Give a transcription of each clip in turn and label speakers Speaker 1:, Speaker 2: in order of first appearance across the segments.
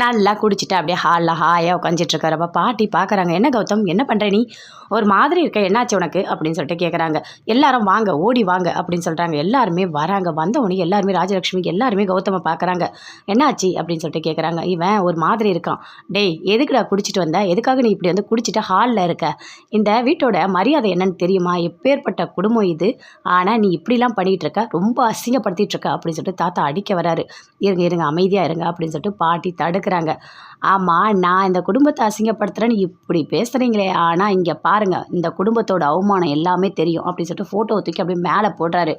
Speaker 1: நல்லா குடிச்சிட்டு அப்படியே ஹாலில் ஹாயாக உட்காந்துட்டு அப்போ பாட்டி பார்க்குறாங்க என்ன கௌதம் என்ன பண்ணுற நீ? ஒரு மாதிரி இருக்க என்னாச்சு உனக்கு? அப்படின்னு சொல்லிட்டு கேட்குறாங்க எல்லாரும் வாங்க ஓடி வாங்க அப்படின்னு சொல்கிறாங்க எல்லாருமே வராங்க. வந்தவொடனே எல்லாருமே ராஜலக்ஷ்மி எல்லாருமே கௌதமை பார்க்குறாங்க என்னாச்சு? அப்படின்னு சொல்லிட்டு கேட்குறாங்க இவன் ஒரு மாதிரி இருக்கான். டேய் எதுக்குடா குடிச்சிட்டு வந்த? எதுக்காக நீ இப்படி வந்து குடிச்சிட்டு ஹாலில் இருக்க? இந்த வீட்டோட மரியாதை என்னன்னு தெரியுமா? எப்பேற்பட்ட குடும்பம் இது? ஆனால் நீ இப்படிலாம் பண்ணிகிட்டு இருக்க ரொம்ப அசிங்கப்படுத்திட்டு இருக்க அப்படின்னு சொல்லிட்டு தாத்தா அடிக்க வராரு. இருங்க இருங்க அமைதியாக இருங்க அப்படின்னு சொல்லிட்டு பாட்டி தடுக்க இருக்கிறாங்க ஆமாம் நான் இந்த குடும்பத்தை அசிங்கப்படுத்துகிறேன்னு இப்படி பேசுகிறீங்களே ஆனால் இங்கே பாருங்கள் இந்த குடும்பத்தோட அவமானம் எல்லாமே தெரியும் அப்படின்னு சொல்லிட்டு ஃபோட்டோவை தூக்கி அப்படியே மேலே போடுறாரு.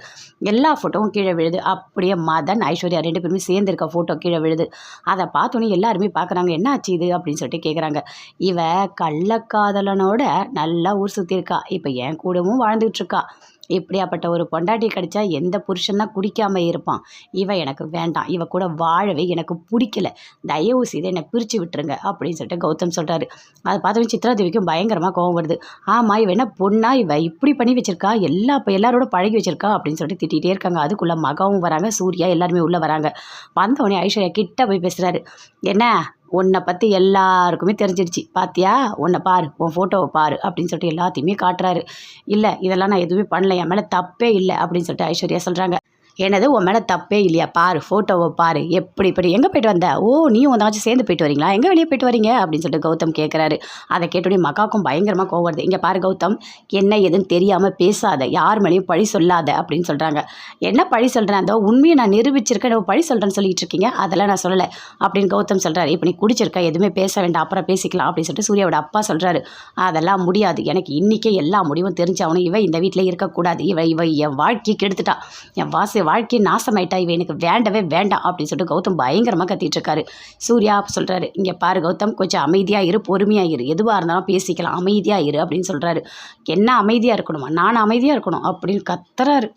Speaker 1: எல்லா ஃபோட்டோவும் கீழே விழுது. அப்படியே மதன் ஐஸ்வர்யா ரெண்டு பேருமே சேர்ந்துருக்க ஃபோட்டோ கீழே விழுது. அதை பார்த்தோன்னே எல்லாருமே பார்க்குறாங்க என்ன ஆச்சு இது? அப்படின்னு சொல்லிட்டு கேட்குறாங்க இவ கள்ளக்காதலனோட நல்லா ஊர் சுற்றிருக்கா இப்போ என் கூடவும் வாழ்ந்துகிட்ருக்கா இப்படியாப்பட்ட ஒரு பொண்டாட்டி கிடைச்சா எந்த புருஷன்னா குடிக்காமல் குடிக்காம இருப்பான். இவ எனக்கு வேண்டாம். இவ கூட வாழவே எனக்கு பிடிக்கல. தயவு செய்து என்னை பிரித்து விட்டுருங்க அப்படின்னு சொல்லிட்டு கௌதம் சொல்கிறாரு அதை பார்த்தவங்க சித்ராதேவிக்கும் பயங்கரமாக கோவம் வருது. ஆமாம் இவ என்ன பொண்ணா? இவ இப்படி பண்ணி வச்சிருக்கா? எல்லா இப்போ எல்லாரோட பழகி வச்சிருக்கா? அப்படின்னு சொல்லிட்டு திட்டிகிட்டே இருக்காங்க. அதுக்குள்ளே மகவும் வராங்க. சூர்யா எல்லாருமே உள்ளே வராங்க. வந்தவொடனே ஐஸ்வர்யா கிட்ட போய் பேசுகிறாரு என்ன? உன்னை பற்றி எல்லாருக்குமே தெரிஞ்சிடுச்சு. பாத்தியா? உன்னை பாரு உன் ஃபோட்டோவை பாரு அப்படின்னு சொல்லிட்டு எல்லாத்தையுமே காட்டுறாரு. இல்லை இதெல்லாம் நான் எதுவுமே பண்ணல என் மேலே தப்பே இல்லை அப்படின்னு சொல்லிட்டு ஐஸ்வர்யா சொல்கிறாங்க என்னது உன் மேலே தப்பே இல்லையா? பாரு ஃபோட்டோவை பாரு. எப்படி இப்படி எங்கே போயிட்டு வந்த? ஓ நீயும் உந்தாச்சும் சேர்ந்து போயிட்டு வரீங்களா? எங்கே வெளியே போயிட்டு வரீங்க? அப்படின்னு சொல்லிட்டு கௌதம் கேட்குறாரு அதை கேட்டோடனே மக்காக்கும் பயங்கரமாக கோவம் வருது. இங்கே பாரு கௌதம் என்ன எதுன்னு தெரியாமல் பேசாத. யார் மேலேயும் பழி சொல்லாத அப்படின்னு சொல்கிறாங்க என்ன பழி சொல்கிறேன் அதோ உண்மையை நான் நிரூபிச்சிருக்கேன். பழி சொல்கிறேன்னு சொல்லிட்டு இருக்கீங்க. அதெல்லாம் நான் சொல்லலை அப்படின்னு கௌதம் சொல்கிறாரு இப்போ நீ குடிச்சிருக்க எதுவுமே பேச வேண்டாம். அப்புறம் பேசிக்கலாம் அப்படின்னு சொல்லிட்டு சூர்யாவோட அப்பா சொல்கிறாரு அதெல்லாம் முடியாது. எனக்கு இன்றைக்கே எல்லா முடிவும் தெரிஞ்சவனும் இவன் இந்த வீட்டில் இருக்கக்கூடாது. இவன் இவன் என் வாழ்க்கையை கெடுத்துட்டா. என் வாசி வாழ்க்கையை நாசமாயிட்டா இவ எனக்கு வேண்டவே வேண்டாம் அப்படின்னு சொல்லிட்டு கௌதம் பயங்கரமாக கத்திட்டு இருக்காரு சூர்யா சொல்கிறாரு இங்கே பாரு கௌதம் கொஞ்சம் அமைதியாக இரு பொறுமையாக இரு. எதுவாக இருந்தாலும் பேசிக்கலாம் அமைதியாக இரு அப்படின்னு சொல்கிறாரு என்ன அமைதியாக இருக்கணுமா? நான் அமைதியாக இருக்கணும் அப்படின்னு கத்துறாரு.